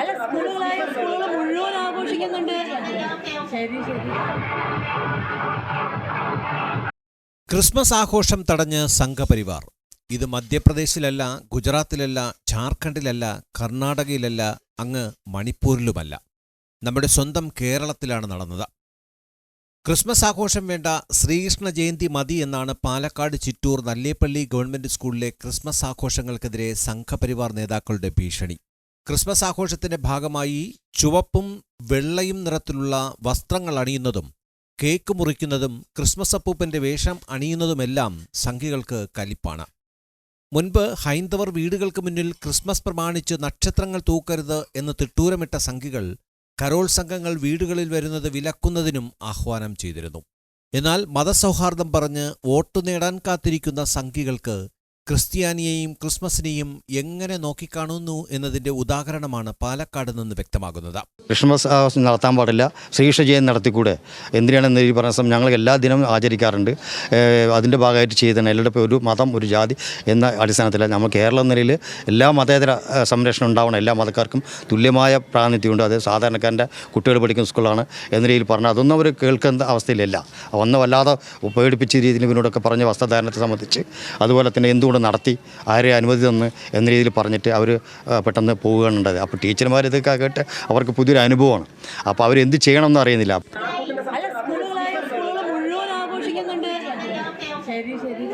അല്ല സ്കൂളുകളായ സ്കൂളുകൾ മുഴുവൻ ആഘോഷിക്കുന്നുണ്ട്. ശരി ശരി. ക്രിസ്മസ് ആഘോഷം തടഞ്ഞ് സംഘപരിവാർ. ഇത് മധ്യപ്രദേശിലല്ല ഗുജറാത്തിലല്ല ജാർഖണ്ഡിലല്ല കർണാടകയിലല്ല അങ്ങ് മണിപ്പൂരിലുമല്ല. നമ്മുടെ സ്വന്തം കേരളത്തിലാണ് നടന്നത്. ക്രിസ്മസ് ആഘോഷം വേണ്ട ശ്രീകൃഷ്ണ ജയന്തി മതി എന്നാണ് പാലക്കാട് ചിറ്റൂർ നല്ലേപ്പള്ളി ഗവൺമെന്റ് സ്കൂളിലെ ക്രിസ്മസ് ആഘോഷങ്ങൾക്കെതിരെ സംഘപരിവാർ നേതാക്കളുടെ ഭീഷണി. ക്രിസ്മസ് ആഘോഷത്തിന്റെ ഭാഗമായി ചുവപ്പും വെള്ളയും നിറത്തിലുള്ള വസ്ത്രങ്ങൾ അണിയുന്നതും കേക്ക് മുറിക്കുന്നതും ക്രിസ്മസ് അപ്പൂപ്പന്റെ വേഷം അണിയുന്നതുമെല്ലാം സംഘികൾക്ക് കലിപ്പാണ്. മുൻപ് ഹൈന്ദവർ വീടുകൾക്ക് മുന്നിൽ ക്രിസ്മസ് പ്രമാണിച്ച് നക്ഷത്രങ്ങൾ തൂക്കരുത് എന്ന് തിട്ടൂരമിട്ട സംഘികൾ കരോൾ സംഘങ്ങൾ വീടുകളിൽ വരുന്നത് വിലക്കുന്നതിനും ആഹ്വാനം ചെയ്തിരുന്നു. എന്നാൽ മതസൗഹാർദ്ദം പറഞ്ഞ് വോട്ടു നേടാൻ കാത്തിരിക്കുന്ന സംഘികൾക്ക് ക്രിസ്ത്യാനിയെയും ക്രിസ്മസിനെയും എങ്ങനെ നോക്കിക്കാണുന്നു എന്നതിന്റെ ഉദാഹരണമാണ് പാലക്കാട് നിന്ന് വ്യക്തമാകുന്നത്. ക്രിസ്മസ് നടത്താൻ പാടില്ല. ശ്രീകൃഷ്ണ ജയം നടത്തിക്കൂടെ? എന്തിനാണെന്ന് ഈ പറഞ്ഞ സമയം ഞങ്ങൾ എല്ലാ ദിനവും ആചരിക്കാറുണ്ട്. അതിന്റെ ഭാഗമായിട്ട് ചെയ്തതാണ് എല്ലാവരുടെ ഒരു മതം ഒരു ജാതി എന്ന അടിസ്ഥാനത്തിൽ നമ്മൾ കേരള നിലയിൽ എല്ലാ മതേതര സംരക്ഷണം ഉണ്ടാവണം. എല്ലാ മതക്കാർക്കും തുല്യമായ പ്രാതിനിധ്യമുണ്ട്. അത് സാധാരണക്കാരന്റെ കുട്ടികൾ പഠിക്കുന്ന സ്കൂളാണ് എന്ന രീതിയിൽ പറഞ്ഞാൽ അതൊന്നും അവർ കേൾക്കുന്ന അവസ്ഥയിലല്ല. ഒന്നും വല്ലാതെ പേടിപ്പിച്ച രീതിയിൽ ഇവരോടൊക്കെ പറഞ്ഞ വസ്ത്രധാരണത്തെ സംബന്ധിച്ച് അതുപോലെ തന്നെ എന്തുകൊണ്ട് നടത്തി ആരെ അനുമതി തന്ന് എന്ന രീതിയിൽ പറഞ്ഞിട്ട് അവർ പെട്ടെന്ന് പോവുകയാണ് ഉണ്ടായത് അപ്പോൾ ടീച്ചർമാർ ഇതൊക്കെ കേട്ട് അവർക്ക് പുതിയൊരു അനുഭവമാണ്. അപ്പോൾ അവരെന്ത് ചെയ്യണമെന്ന് അറിയുന്നില്ല. അല്ല സ്കൂളുകളായ സ്കൂളുകൾ മുഴുവൻ ആഘോഷിക്കുന്നുണ്ട്. ശരി ശരി.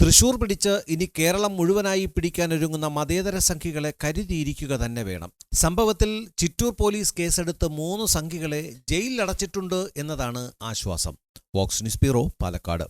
തൃശൂർ പിടിച്ച് ഇനി കേരളം മുഴുവനായി പിടിക്കാനൊരുങ്ങുന്ന മതേതര സംഖ്യകളെ കരുതിയിരിക്കുക തന്നെ വേണം. സംഭവത്തിൽ ചിറ്റൂർ പോലീസ് കേസെടുത്ത് മൂന്ന് സംഖ്യകളെ ജയിലിലടച്ചിട്ടുണ്ട് എന്നതാണ് ആശ്വാസം. Vox news bureau Palakkad.